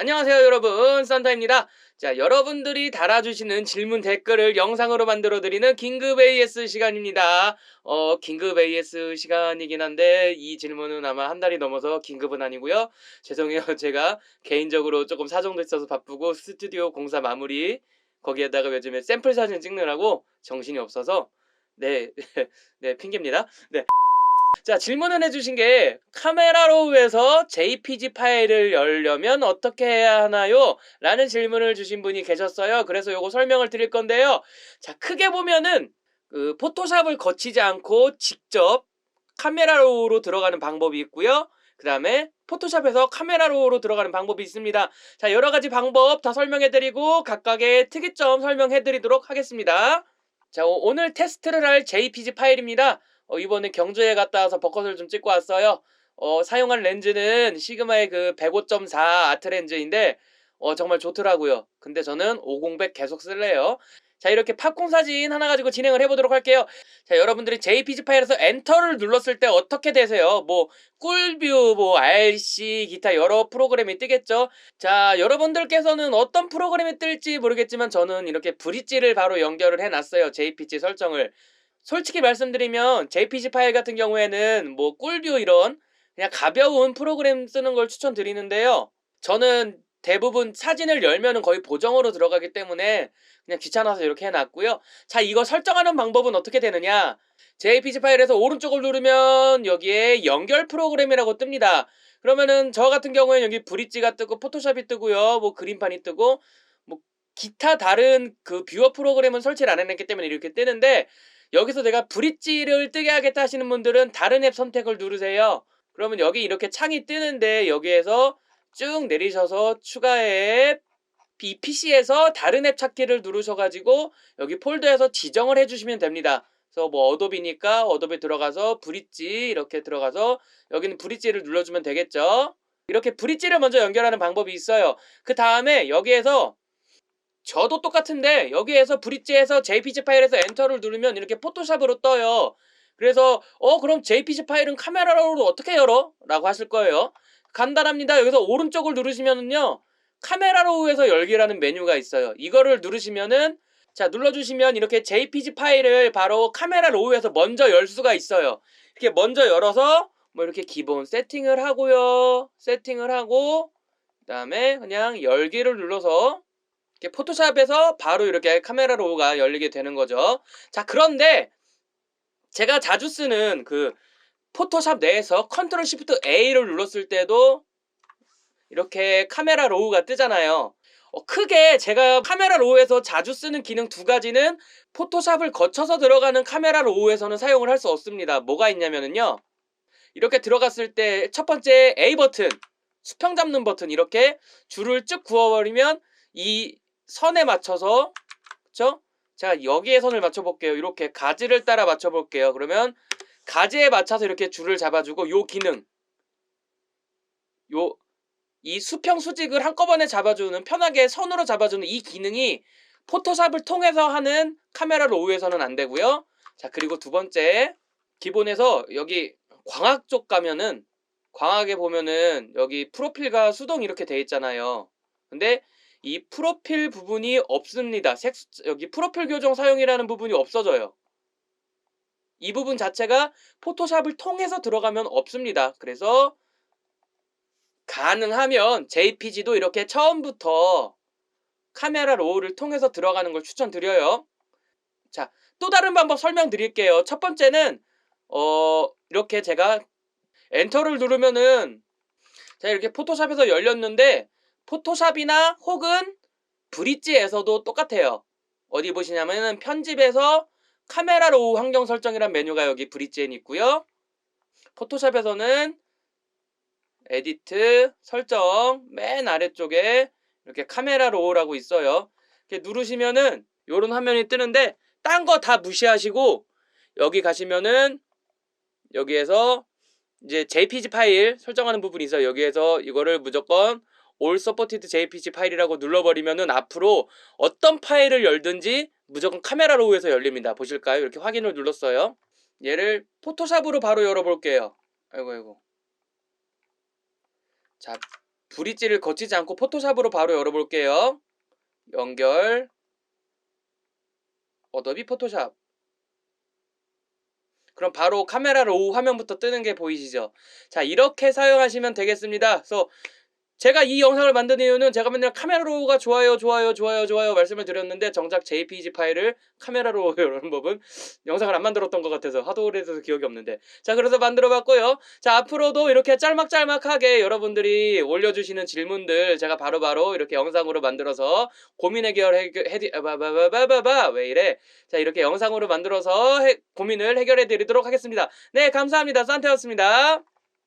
안녕하세요 여러분. 산타입니다. 자 여러분들이 달아주시는 질문 댓글을 영상으로 만들어 드리는 긴급 AS 시간입니다. 어 긴급 AS 시간이긴 한데 이 질문은 아마 한 달이 넘어서 긴급은 아니고요. 죄송해요. 제가 개인적으로 조금 사정도 있어서 바쁘고 스튜디오 공사 마무리 거기에다가 요즘에 샘플 사진 찍느라고 정신이 없어서 네, 네 핑계입니다. 네. 자, 질문을 해주신 게 카메라로우에서 JPG 파일을 열려면 어떻게 해야 하나요? 라는 질문을 주신 분이 계셨어요. 그래서 요거 설명을 드릴 건데요. 자, 크게 보면은 그 포토샵을 거치지 않고 직접 카메라로우로 들어가는 방법이 있고요. 그 다음에 포토샵에서 카메라로우로 들어가는 방법이 있습니다. 자, 여러 가지 방법 다 설명해드리고 각각의 특이점 설명해드리도록 하겠습니다. 자, 오- 오늘 테스트를 할 JPG 파일입니다. 어, 이번에 경주에 갔다 와서 벚꽃을 좀 찍고 왔어요. 어, 사용한 렌즈는 시그마의 그 105.4 아트 렌즈인데 어, 정말 좋더라고요. 근데 저는 50100 계속 쓸래요. 자 이렇게 팝콘 사진 하나 가지고 진행을 해보도록 할게요. 자 여러분들이 JPG 파일에서 엔터를 눌렀을 때 어떻게 되세요? 뭐 꿀뷰, 뭐 RC, 기타 여러 프로그램이 뜨겠죠. 자 여러분들께서는 어떤 프로그램이 뜰지 모르겠지만 저는 이렇게 브릿지를 바로 연결을 해놨어요. JPG 설정을. 솔직히 말씀드리면 JPG 파일 같은 경우에는 뭐 꿀뷰 이런 그냥 가벼운 프로그램 쓰는 걸 추천드리는데요. 저는 대부분 사진을 열면은 거의 보정으로 들어가기 때문에 그냥 귀찮아서 이렇게 해놨고요. 자, 이거 설정하는 방법은 어떻게 되느냐? JPG 파일에서 오른쪽을 누르면 여기에 연결 프로그램이라고 뜹니다. 그러면은 저 같은 경우에는 여기 브릿지가 뜨고 포토샵이 뜨고요. 뭐 그림판이 뜨고 뭐 기타 다른 그 뷰어 프로그램은 설치를 안 해놨기 때문에 이렇게 뜨는데 여기서 내가 브릿지를 뜨게 하겠다 하시는 분들은 다른 앱 선택을 누르세요. 그러면 여기 이렇게 창이 뜨는데 여기에서 쭉 내리셔서 추가 앱이 PC에서 다른 앱 찾기를 누르셔가지고 여기 폴더에서 지정을 해주시면 됩니다. 그래서 뭐 어도비니까 어도비 들어가서 브릿지 이렇게 들어가서 여기는 브릿지를 눌러주면 되겠죠. 이렇게 브릿지를 먼저 연결하는 방법이 있어요. 그 다음에 여기에서 저도 똑같은데 여기에서 브릿지에서 JPG 파일에서 엔터를 누르면 이렇게 포토샵으로 떠요. 그래서 어 그럼 JPG 파일은 카메라로 어떻게 열어? 라고 하실 거예요. 간단합니다. 여기서 오른쪽을 누르시면은요. 카메라로우에서 열기라는 메뉴가 있어요. 이거를 누르시면은 자 눌러주시면 이렇게 JPG 파일을 바로 카메라 로우에서 먼저 열 수가 있어요. 이렇게 먼저 열어서 뭐 이렇게 기본 세팅을 하고요. 세팅을 하고 그다음에 그냥 열기를 눌러서 포토샵에서 바로 이렇게 카메라 로우가 열리게 되는 거죠. 자 그런데 제가 자주 쓰는 그 포토샵 내에서 컨트롤 시프트 A를 눌렀을 때도 이렇게 카메라 로우가 뜨잖아요. 어, 크게 제가 카메라 로우에서 자주 쓰는 기능 두 가지는 포토샵을 거쳐서 들어가는 카메라 로우에서는 사용을 할 수 없습니다. 뭐가 있냐면은요. 이렇게 들어갔을 때 첫 번째 A 버튼, 수평 잡는 버튼 이렇게 줄을 쭉 그어버리면 이 선에 맞춰서 그쵸? 제가 여기에 선을 맞춰볼게요. 이렇게 가지를 따라 맞춰볼게요. 그러면 가지에 맞춰서 이렇게 줄을 잡아주고 요 기능 요 이 수평 수직을 한꺼번에 잡아주는 편하게 선으로 잡아주는 이 기능이 포토샵을 통해서 하는 카메라 로우에서는 안 되고요. 자 그리고 두 번째 기본에서 여기 광학 쪽 가면은 광학에 보면은 여기 프로필과 수동 이렇게 돼 있잖아요. 근데 이 프로필 부분이 없습니다. 색 여기 프로필 교정 사용이라는 부분이 없어져요. 이 부분 자체가 포토샵을 통해서 들어가면 없습니다. 그래서 가능하면 JPG도 이렇게 처음부터 카메라 로우를 통해서 들어가는 걸 추천드려요. 자, 또 다른 방법 설명드릴게요. 첫 번째는 어, 이렇게 제가 엔터를 누르면은 자, 이렇게 포토샵에서 열렸는데 포토샵이나 혹은 브릿지에서도 똑같아요. 어디 보시냐면은 편집에서 카메라 로우 환경 설정이란 메뉴가 여기 브릿지엔 있고요. 포토샵에서는 에디트 설정 맨 아래쪽에 이렇게 카메라 로우라고 있어요. 이렇게 누르시면은 요런 화면이 뜨는데 딴 거 다 무시하시고 여기 가시면은 여기에서 이제 JPG 파일 설정하는 부분이 있어요. 여기에서 이거를 무조건 All Supported JPG 파일이라고 눌러버리면은 앞으로 어떤 파일을 열든지 무조건 카메라 로우에서 열립니다. 보실까요? 이렇게 확인을 눌렀어요. 얘를 포토샵으로 바로 열어볼게요. 아이고 아이고. 자 브릿지를 거치지 않고 포토샵으로 바로 열어볼게요. 연결. 어도비 포토샵. 그럼 바로 카메라로 화면부터 뜨는 게 보이시죠? 자, 이렇게 사용하시면 되겠습니다. 그래서 제가 이 영상을 만든 이유는 제가 맨날 카메라로가 좋아요, 좋아요, 좋아요, 좋아요 말씀을 드렸는데 정작 JPG 파일을 카메라로 여는 법은 영상을 안 만들었던 것 같아서 하도 오래돼서 기억이 없는데 자 그래서 만들어봤고요. 자 앞으로도 이렇게 짤막짤막하게 여러분들이 올려주시는 질문들 제가 바로바로 이렇게 영상으로 만들어서 고민 해결 해결 해디 아, 바바바바바바 왜 이래? 자 이렇게 영상으로 만들어서 해- 고민을 해결해 드리도록 하겠습니다. 네 감사합니다. 산테였습니다.